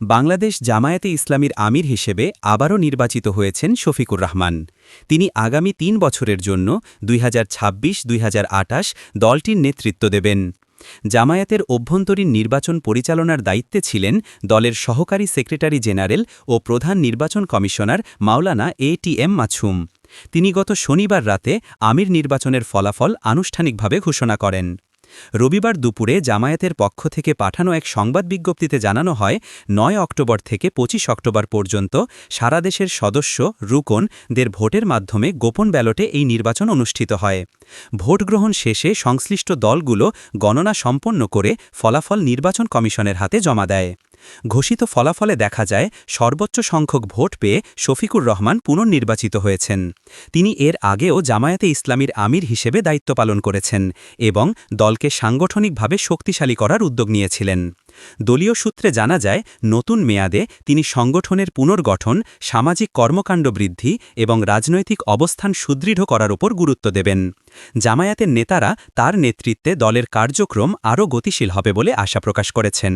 বাংলাদেশ জামায়াতে ইসলামীর আমির হিসেবে আবারও নির্বাচিত হয়েছেন শফিকুর রহমান। তিনি আগামী তিন বছরের জন্য দুই দুই দলটির নেতৃত্ব দেবেন। জামায়াতের অভ্যন্তরীণ নির্বাচন পরিচালনার দায়িত্বে ছিলেন দলের সহকারী সেক্রেটারি জেনারেল ও প্রধান নির্বাচন commissioner Maulana A T M Masum. তিনি গত শনিবার রাতে আমির নির্বাচনের ফলাফল আনুষ্ঠানিকভাবে ঘোষণা করেন। রবিবার দুপুরে জামায়াতের পক্ষ থেকে পাঠানো এক সংবাদ বিজ্ঞপ্তিতে জানানো হয়, নয় অক্টোবর থেকে ২৫ অক্টোবর পর্যন্ত সারা দেশের সদস্য, রুকনদের ভোটের মাধ্যমে গোপন ব্যালটে এই নির্বাচন অনুষ্ঠিত হয়। ভোটগ্রহণ শেষে সংশ্লিষ্ট দলগুলো গণনা সম্পন্ন করে ফলাফল নির্বাচন কমিশনের হাতে জমা দেয়। ঘোষিত ফলাফলে দেখা যায়, সর্বোচ্চ সংখ্যক ভোট পেয়ে শফিকুর রহমান পুনর্নির্বাচিত হয়েছেন। তিনি এর আগেও জামায়াতে ইসলামীর আমির হিসেবে দায়িত্ব পালন করেছেন এবং দলকে সাংগঠনিকভাবে শক্তিশালী করার উদ্যোগ নিয়েছিলেন। দলীয় সূত্রে জানা যায়, নতুন মেয়াদে তিনি সংগঠনের পুনর্গঠন, সামাজিক কর্মকাণ্ড বৃদ্ধি এবং রাজনৈতিক অবস্থান সুদৃঢ় করার উপর গুরুত্ব দেবেন। জামায়াতের নেতারা তার নেতৃত্বে দলের কার্যক্রম আরও গতিশীল হবে বলে আশা প্রকাশ করেছেন।